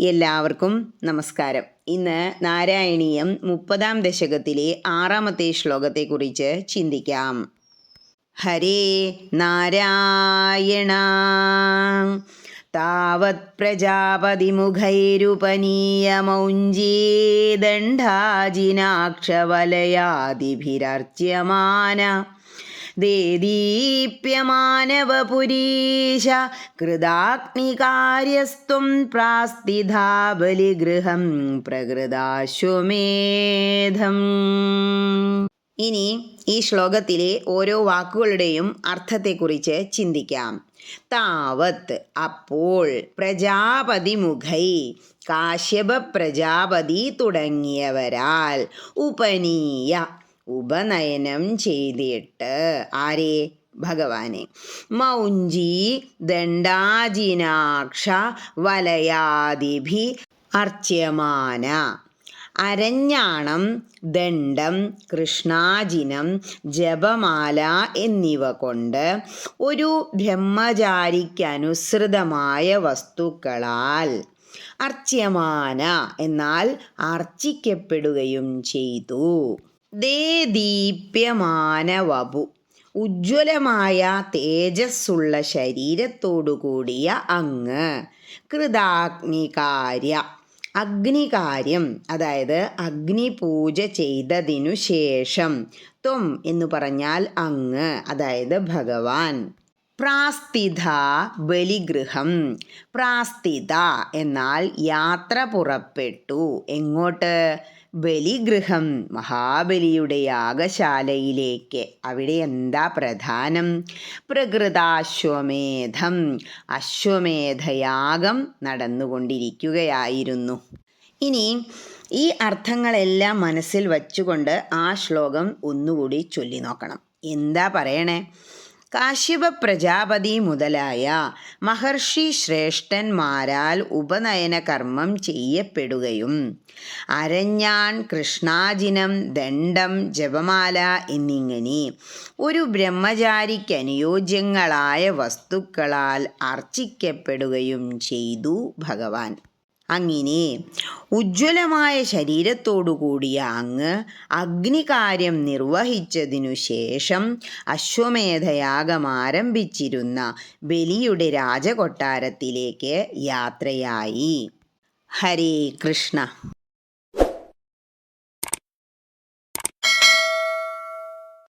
എല്ലാവർക്കും നമസ്കാരം. ഇന്ന് നാരായണീയം മുപ്പതാം ദശകത്തിലെ ആറാമത്തെ ശ്ലോകത്തെക്കുറിച്ച് ചിന്തിക്കാം. ഹരേ നാരായണ. താവത് പ്രജാപതിമുഖൈരുപനീയമൗഞ്ചീ ദണ്ഡാജിനാക്ഷവലയാദിഭിരർച്യമാന ദേദീപ്യമാനവപുരീശ കൃതാഗ്നികാര്യസ്ത്വം പ്രാസ്തിധാ ബലിഗൃഹം പ്രകൃതാശ്വമേധം. ഇനി ഈ ശ്ലോകത്തിലെ ഓരോ വാക്കുകളുടെയും അർത്ഥത്തെക്കുറിച്ച് ചിന്തിക്കാം. താവത്ത് അപ്പോൾ പ്രജാപതി മുഖൈ കാശ്യപ പ്രജാപതി തുടങ്ങിയവരാൽ ഉപനീയ ഉപനയനം ചെയ്തിട്ട്. ആരെ? ഭഗവാനെ. മൗഞ്ചി ദണ്ഡാജിനാക്ഷ വലയാദിഭി അർച്യമാന. അരഞ്ഞാണം ദണ്ഡം കൃഷ്ണാജിനം ജപമാല എന്നിവ കൊണ്ട് ഒരു ബ്രഹ്മചാരിക്കനുസൃതമായ വസ്തുക്കളാൽ അർച്യമാന എന്നാൽ അർച്ചിക്കപ്പെടുകയും ചെയ്തു. ദേ ദീപ്യമാനവപു. ഉജ്ജ്വലമായ തേജസ്സുള്ള ശരീരത്തോടു കൂടിയ അങ്ങ്. കൃതാഗ്നികാര്യ. അഗ്നികാര്യം അതായത് അഗ്നിപൂജ ചെയ്തതിനു ശേഷം ത്വം എന്ന് പറഞ്ഞാൽ അങ്ങ് അതായത് ഭഗവാൻ. പ്രാസ്ഥിത ബലിഗൃഹം. പ്രാസ്ഥിത എന്നാൽ യാത്ര പുറപ്പെട്ടു. എങ്ങോട്ട്? ബലിഗൃഹം മഹാബലിയുടെ യാഗശാലയിലേക്ക് അവിടെ എന്താ പ്രധാനം? പ്രകൃതാശ്വമേധം അശ്വമേധയാഗം നടന്നുകൊണ്ടിരിക്കുകയായിരുന്നു. ഇനി ഈ അർത്ഥങ്ങളെല്ലാം മനസ്സിൽ വച്ചുകൊണ്ട് ആ ശ്ലോകം ഒന്നുകൂടി ചൊല്ലി നോക്കണം എന്താ പറയണേ? കാശ്യപ പ്രജാപതി മുതലായ മഹർഷി ശ്രേഷ്ഠന്മാരാൽ ഉപനയന കർമ്മം ചെയ്യപ്പെടുകയും അരഞ്ഞാൻ കൃഷ്ണാജിനം ദണ്ഡം ജപമാല എന്നിങ്ങനെ ഒരു ബ്രഹ്മചാരിക്ക് അനുയോജ്യങ്ങളായ വസ്തുക്കളാൽ അർച്ചിക്കപ്പെടുകയും ചെയ്തു ഭഗവാൻ. അങ്ങനെ ഉജ്ജ്വലമായ ശരീരത്തോടുകൂടിയ അങ്ങ് അഗ്നികാര്യം നിർവഹിച്ചതിനു ശേഷം അശ്വമേധയാഗം ആരംഭിച്ചിരുന്ന ബലിയുടെ രാജകൊട്ടാരത്തിലേക്ക് യാത്രയായി. ഹരേ കൃഷ്ണ.